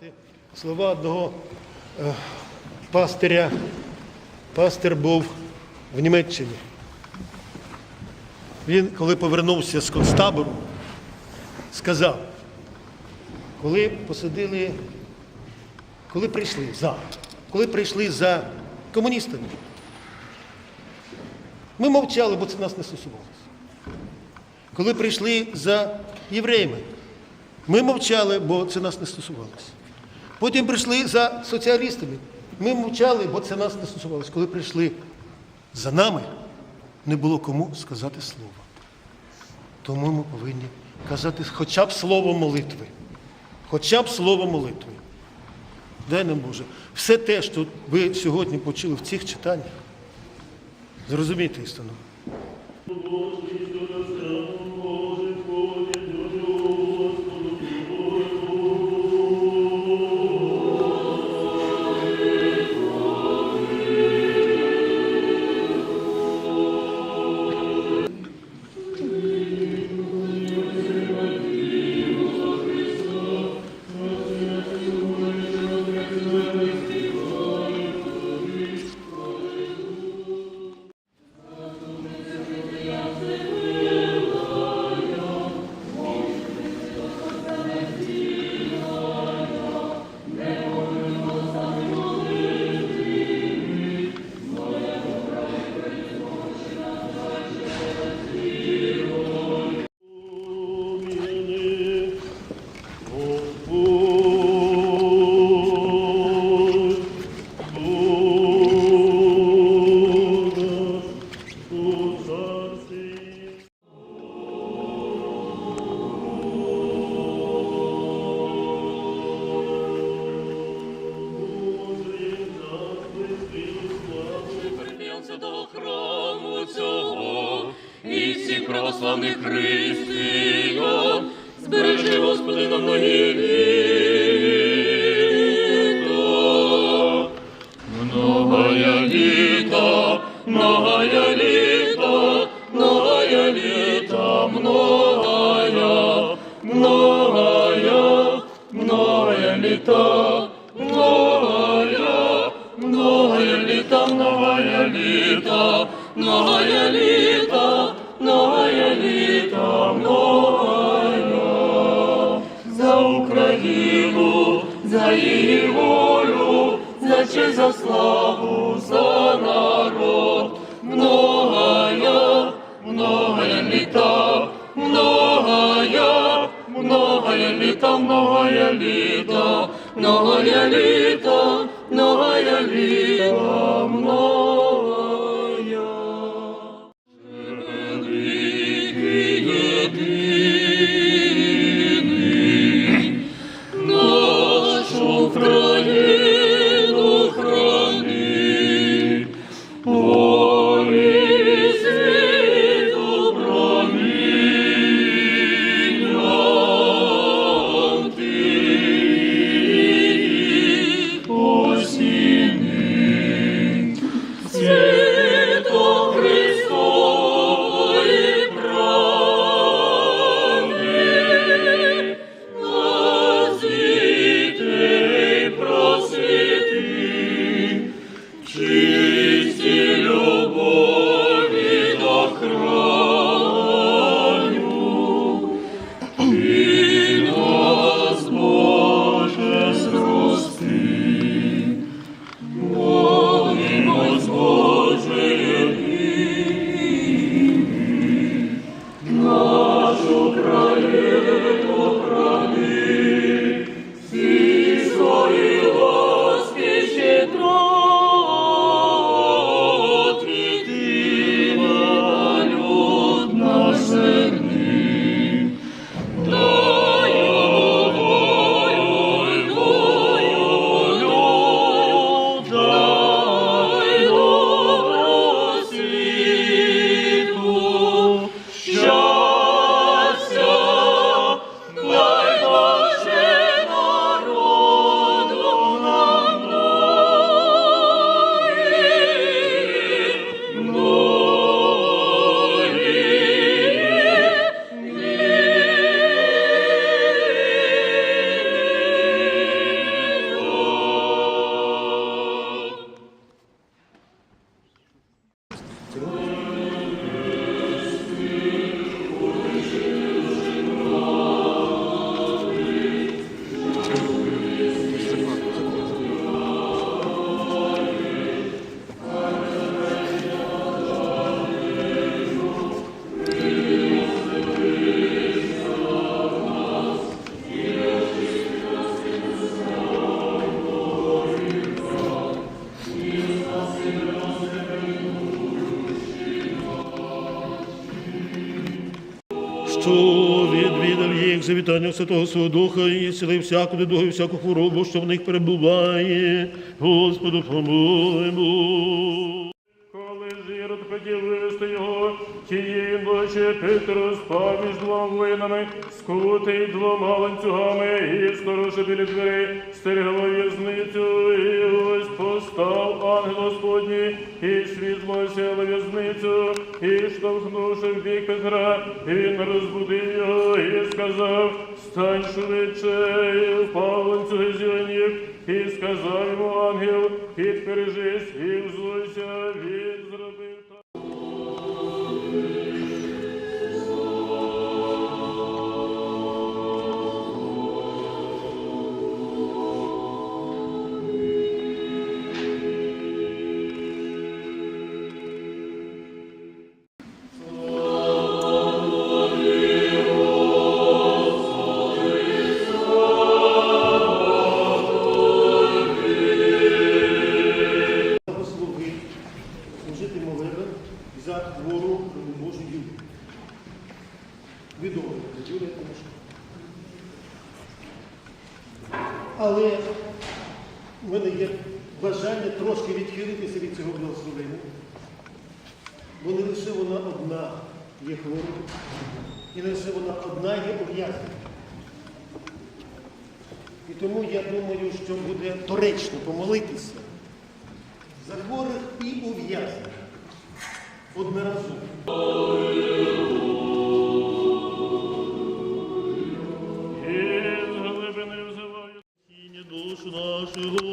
згадати слова одного е, пастиря. Пастир був в Німеччині. Він, коли повернувся з концтабору, сказав, коли посадили, коли прийшли за, коли прийшли за комуністами, ми мовчали, бо це нас не стосувалося. Коли прийшли за євреями, ми мовчали, бо це нас не стосувалося. Потім прийшли за соціалістами. Ми мовчали, бо це нас не стосувалося. Коли прийшли за нами, не було кому сказати слово. Тому ми повинні казати хоча б слово молитви. Хоча б слово молитви. Дай нам Боже. Все те, що ви сьогодні почули в цих читаннях, зрозумійте істину. До храму цього і всіх православних християн, збережи, Господи, на многі літа. Многая літа, многая літа, многая літа, многая, многая, многая літа, многая літа, многая літа, многая літа, многая літа, многая. За Україну, за її волю, за честь, за славу, за народ, многая, многая літа, многая, многая літа, многая літа, многая літа, многая літа, вітання Святого Свого Духа і зцілив всяку недугу і всяку хворобу, що в них перебуває. Господу помилуємо. Коли зірод хотів вивести його, тієї ночі Петро спав між двома воїнами, скутий двома ланцюгами, і сторожа біля дверей стерегла в'язницю, і ось постав ангел Господній, і на в'язницю, і штовхнувши в бік Петра, він розбудив його і сказав, стань швидше, і впав ланцюги і сказав йому ангел, підпережись і взуйся, він Але в мене є бажання трошки відхилитися від цього благословення. Бо не лише вона одна є хворою, і не лише вона одна є ув'язнена. І тому я думаю, що буде доречно помолитися за хворих і ув'язнених одноразово. І